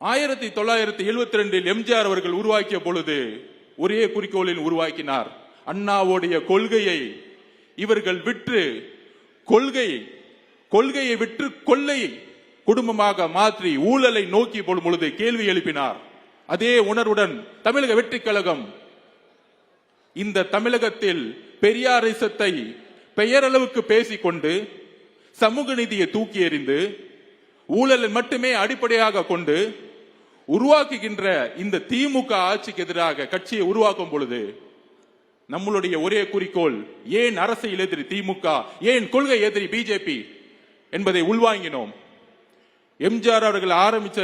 ஆயிரத்தி தொள்ளாயிரத்தி எழுபத்தி ரெண்டில் எம்ஜிஆர் அவர்கள் உருவாக்கிய பொழுது ஒரே குறிக்கோளில் உருவாக்கினார். அண்ணாவுடைய கொள்கையை இவர்கள் விற்று கொள்கை கொள்கையை விற்று கொள்ளை குடும்பமாக மாற்றி ஊழலை நோக்கி போடும் பொழுது கேள்வி எழுப்பினார். அதே உணர்வுடன் தமிழக வெற்றி கழகம் இந்த தமிழகத்தில் பெரியாரிசத்தை பெயரளவுக்கு பேசிக்கொண்டு சமூக நீதியை தூக்கி எறிந்து ஊழலை மட்டுமே அடிப்படையாக கொண்டு உருவாக்குகின்ற இந்த திமுக ஆட்சிக்கு எதிராக கட்சியை உருவாக்கும் பொழுது நம்மளுடைய ஒரே குறிக்கோள் ஏன் அரசியல் எதிரி திமுக ஏன் கொள்கை எதிரி பிஜேபி என்பதை உள்வாங்கினோம். எம்ஜிஆர் அவர்கள் ஆரம்பித்த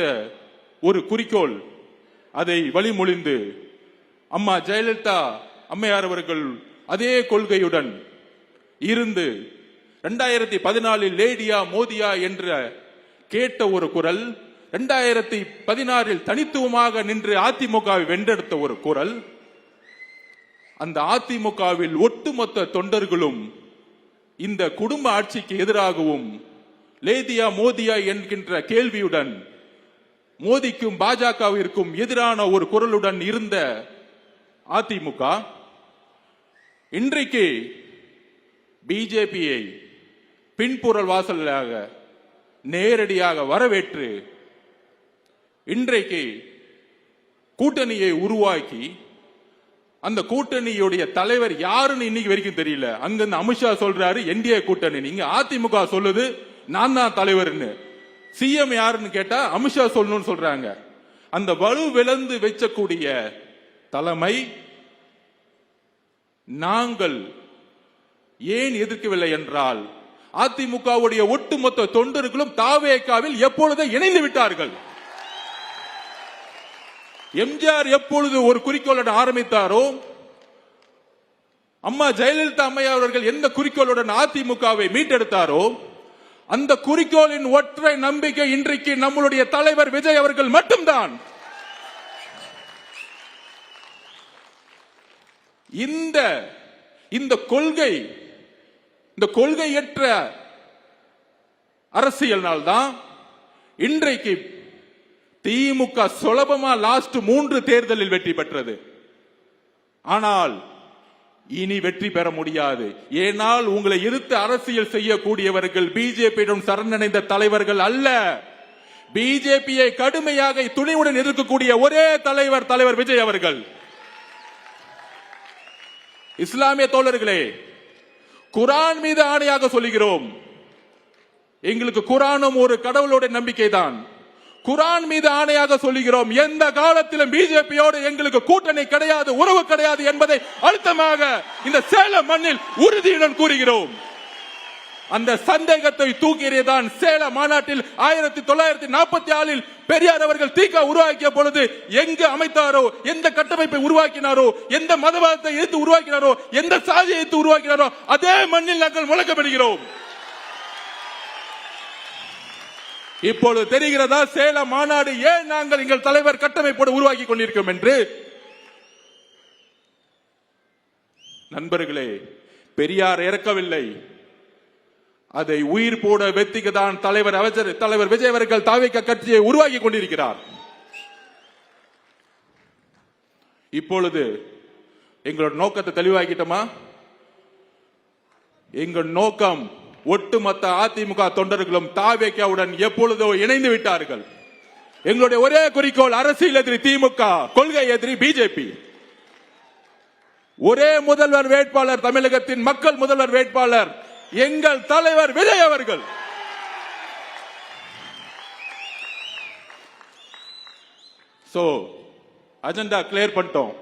ஒரு குறிக்கோள் அதை வழிமொழிந்து அம்மா ஜெயலலிதா அம்மையார் அவர்கள் அதே கொள்கையுடன் இருந்து ரெண்டாயிரத்தி பதினாலில் லேடியா மோதியா என்ற கேட்ட ஒரு குரல் ரெண்டாயிரத்தி பதினாறில் தனித்துவமாக நின்று அதிமுகவை வென்றெடுத்த ஒரு குரல் அந்த அதிமுகவில் ஒட்டுமொத்த தொண்டர்களும் இந்த குடும்ப ஆட்சிக்கு எதிராகவும் லேதியா மோதியா என்கின்ற கேள்வியுடன் மோதிக்கும் பாஜகவிற்கும் எதிரான ஒரு குரலுடன் இருந்த அதிமுக இன்றைக்கு பிஜேபியை பின்புறல் வாசலாக நேரடியாக வரவேற்று இன்றைக்கு கூட்டணியை உருவாக்கி அந்த கூட்டணியுடைய தலைவர் யாருன்னு இன்னைக்கு வரைக்கும் தெரியல. அங்க அமித்ஷா சொல்றாரு என்டிஏ கூட்டணி. நீங்க அதிமுக சொல்லுது நான் தான் தலைவர்னு. சிஎம் யாருன்னு கேட்டா அமித்ஷா சொல்லணும்னு சொல்றாங்க. அந்த வலு விளந்து வச்சக்கூடிய தலைமை நாங்கள் ஏன் எதிர்க்கவில்லை என்றால் அதிமுகவுடைய ஒட்டுமொத்த தொண்டர்களும் தாவேக்காவில் எப்பொழுதும் இணைந்து விட்டார்கள். எம்ஜிஆர் எப்பொழுது ஒரு குறிக்கோளுடன் ஆரம்பித்தாரோ அம்மா ஜெயலலிதா அம்மையார் அவர்கள் எந்த குறிக்கோளுடன் அதிமுகவை மீட்டெடுத்தாரோ அந்த குறிக்கோளின் ஒற்றை நம்பிக்கை இன்றைக்கு நம்மளுடைய தலைவர் விஜய் அவர்கள் மட்டும்தான். இந்த இந்த கொள்கை இந்த கொள்கையற்ற அரசியல்னால் தான் இன்றைக்கு திமுக சுலபமா லாஸ்ட் மூன்று தேர்தலில் வெற்றி பெற்றது. ஆனால் இனி வெற்றி பெற முடியாது. ஏனால் உங்களை எதிர்த்து அரசியல் செய்யக்கூடியவர்கள் பிஜேபியிடம் சரணடைந்த தலைவர்கள் அல்ல. பிஜேபியை கடுமையாக துணிவுடன் இருக்கக்கூடிய ஒரே தலைவர் தலைவர் விஜய் அவர்கள். இஸ்லாமிய தோழர்களே குரான் மீது ஆணையாக சொல்லுகிறோம். எங்களுக்கு குரானும் ஒரு கடவுளுடைய நம்பிக்கை தான் குரான் மீது ஆணையாக சொல்லுகிறோம். எந்த காலத்திலும் பிஜேபியோடு எங்களுக்கு கூட்டணி கிடையாது உறவு கிடையாது என்பதை அழுத்தமாக இந்த சேலம் மண்ணில் உறுதியுடன் கூறுகிறோம். அந்த சந்தேகத்தை தூக்கியதான் சேலம் மாநாட்டில் ஆயிரத்தி தொள்ளாயிரத்தி நாற்பத்தி ஆறில் பெரியார் அவர்கள் தீகா உருவாக்கிய பொழுது எங்கு அமைத்தாரோ எந்த கட்டமைப்பை உருவாக்கினாரோ எந்த மதவாதத்தை எதிர்த்து உருவாக்கினாரோ எந்த சாதியை எதிர்த்து உருவாக்கினாரோ அதே மண்ணில் நாங்கள் முழக்கப்படுகிறோம் இப்பொழுது தெரிகிறதா சேலம் மாநாடு ஏன் நாங்கள் எங்கள் தலைவர் கட்டமைப்போடு உருவாக்கி கொண்டிருக்கோம் என்று? நண்பர்களே பெரியார் இறக்கவில்லை. அதை உயிர் போட வெத்திக்கு தான் தலைவர் அமைச்சர் தலைவர் விஜய் அவர்கள் தாவிக்க கட்சியை உருவாக்கி கொண்டிருக்கிறார். இப்பொழுது எங்களோட நோக்கத்தை தெளிவாக்கிட்டோமா? எங்கள் நோக்கம் ஒட்டுமொத்த அதிமுக தொண்டர்களும் தாவேக்காவுடன் எப்பொழுதோ இணைந்து விட்டார்கள். எங்களுடைய ஒரே குறிக்கோள் அரசியல் எதிரி திமுக கொள்கை எதிரி பிஜேபி. ஒரே முதல்வர் வேட்பாளர் தமிழகத்தின் மக்கள் முதல்வர் வேட்பாளர் எங்கள் தலைவர் விஜய் அவர்கள். சோ அஜெண்டா கிளியர் பண்ணிட்டோம்.